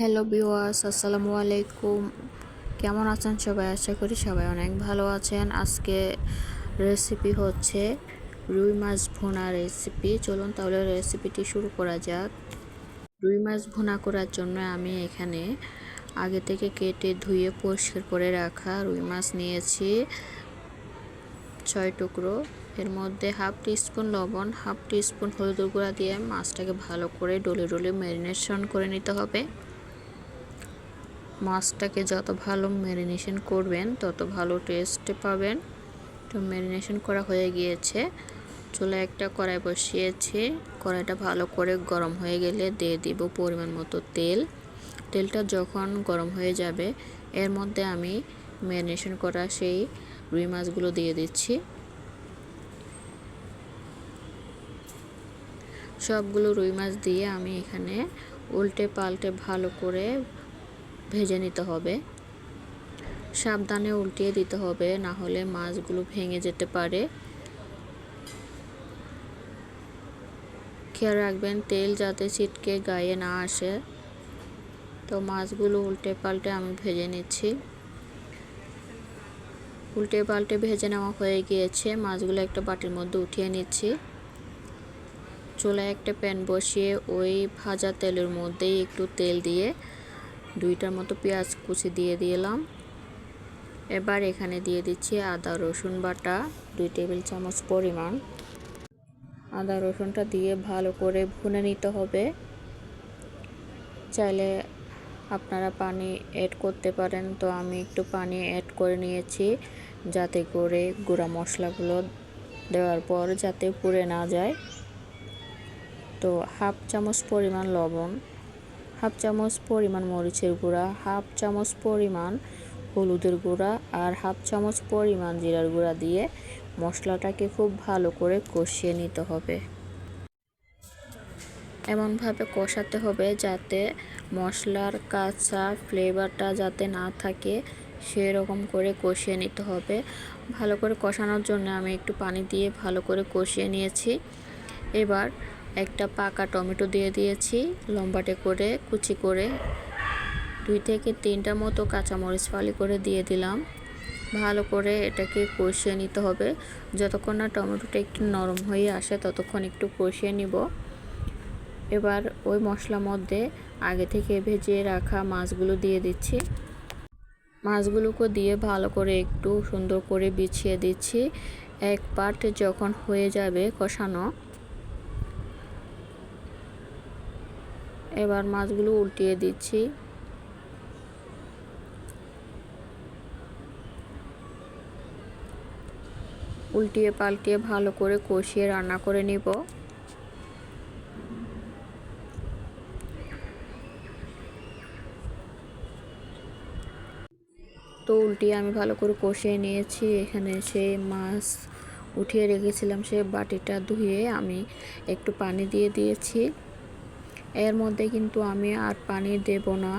Hello বিওয়াস আসসালামু আলাইকুম। কেমন আছেন সবাই? আশা করি সবাই অনেক ভালো আছেন। আজকে রেসিপি হচ্ছে রুই মাছ ভুনা রেসিপি চলুন তাহলে রেসিপিটি শুরু করা যাক। রুই মাছ ভুনা করার জন্য আমি এখানে আগে থেকে কেটে ধুয়ে পরিষ্কার করে রাখা রুই মাছ নিয়েছি। ছয় টুকরো। এর মধ্যে হাফ টিস্পুন লবণ, হাফ টিস্পুন হলুদ গুঁড়া দিয়ে মাছটাকে ভালো করে ডলে ডলে ম্যারিনেশন করে নিতে হবে। মাছটাকে যত ভালো ম্যারিনেশন করবেন, তত ভালো টেস্ট পাবেন। তো ম্যারিনেশন করা হয়ে গিয়েছে। চুলা একটা কড়াই বসিয়েছি। কড়াইটা ভালো করে গরম হয়ে গেলে দিয়ে দিব পরিমাণ মতো তেল। তেলটা যখন গরম হয়ে যাবে, এর মধ্যে আমি ম্যারিনেশন করা সেই রুই মাছগুলো দিয়ে দিচ্ছি। সবগুলো রুই মাছ দিয়ে আমি এখানে উল্টে পাল্টে ভালো করে ভেজে নিতে হবে। সাবধানে উল্টিয়ে দিতে হবে, না হলে মাছগুলো ভেঙে যেতে পারে। খেয়াল রাখবেন, তেল যাতে ছিটকে গায়ে না আসে। তো মাছগুলো উল্টে পাল্টে আমি ভেজে নিচ্ছি। উল্টে পাল্টে ভেজে নেওয়া হয়ে গিয়েছে। মাছগুলো একটা বাটির মধ্যে উঠিয়ে নিচ্ছি। চুলায় একটা প্যান বসিয়ে ওই ভাজা তেলের মধ্যেই একটু তেল দিয়ে দুইটার মতো পেঁয়াজ কুচি দিয়ে দিলাম। এবার এখানে দিয়ে দিচ্ছি আদা, রসুন বাটা, দুই টেবিল চামচ পরিমাণ। আদা, রসুনটা দিয়ে ভালো করে ভুনে নিতে হবে। চাইলে আপনারা পানি অ্যাড করতে পারেন, তো আমি একটু পানি অ্যাড করে নিয়েছি যাতে করে গুঁড়া মশলাগুলো দেওয়ার পর যাতে পুড়ে না যায়। তো হাফ চামচ পরিমাণ লবণ। হাফ চামচ পরিমাণ মরিচের গুঁড়া, হাফ চামচ পরিমাণ হলুদের গুঁড়া আর হাফ চামচ পরিমাণ জিরার গুঁড়া দিয়ে মশলাটাকে খুব ভালো করে কষিয়ে নিতে হবে। এমনভাবে কষাতে হবে যাতে মশলার কাঁচা ফ্লেভারটা যাতে না থাকে, সেরকম করে কষিয়ে নিতে হবে। ভালো করে কষানোর জন্য আমি একটু পানি দিয়ে ভালো করে কষিয়ে নিয়েছি। এবার একটা পাকা টমেটো দিয়ে দিয়েছি, লম্বাটে করে, কুচি করে। দুই থেকে তিনটা মতো কাঁচামরিচ ফালি করে দিয়ে দিলাম। ভালো করে এটাকে কষিয়ে নিতে হবে। যতক্ষণ না টমেটোটা একটু নরম হয়ে আসে, ততক্ষণ একটু কষিয়ে নিব। এবার ওই মশলার মধ্যে আগে থেকে ভেজে রাখা মাছগুলো দিয়ে দিচ্ছি। মাছগুলোকে দিয়ে ভালো করে একটু সুন্দর করে বিছিয়ে দিচ্ছি। এক পার্ট যখন হয়ে যাবে কষানো এবার মাছগুলো উল্টিয়ে দিচ্ছি। উল্টিয়ে পাল্টিয়ে ভালো করে কষিয়ে রান্না করে নিব। তো উল্টিয়ে আমি ভালো করে কষিয়ে নিয়েছি। এখানে সেই মাছ উঠিয়ে রেখেছিলাম, সে বাটিটা ধুয়ে আমি একটু পানি দিয়ে দিয়েছি। এর মধ্যে কিন্তু আমি আর পানি দেব না।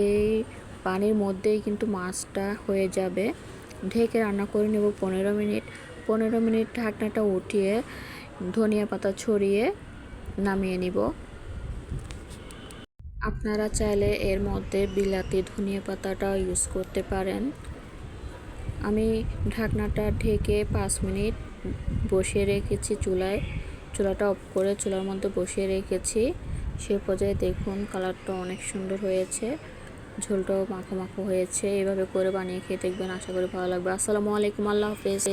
এই পানির মধ্যেই কিন্তু মাছটা হয়ে যাবে। ঢেকে রান্না করে নেব পনেরো মিনিট। পনেরো মিনিট ঢাকনাটা উঠিয়ে ধনিয়া পাতা ছড়িয়ে নামিয়ে নিব। আপনারা চাইলে এর মধ্যে বিলাতি ধনিয়া পাতাটা ইউজ করতে পারেন। আমি ঢাকনাটা ঢেকে পাঁচ মিনিট বসিয়ে রেখেছি চুলায়। চুলাটা অফ করে চুলার মধ্যে বসিয়ে রেখেছি। সে পর্যায়ে দেখুন কালারটা অনেক সুন্দর হয়েছে। ঝোলটাও মাখো মাখো হয়েছে। এভাবে করে বানিয়ে খেয়ে দেখবেন আশা করি ভালো লাগবে। আসসালামু আলাইকুম, আল্লাহ হাফেজ।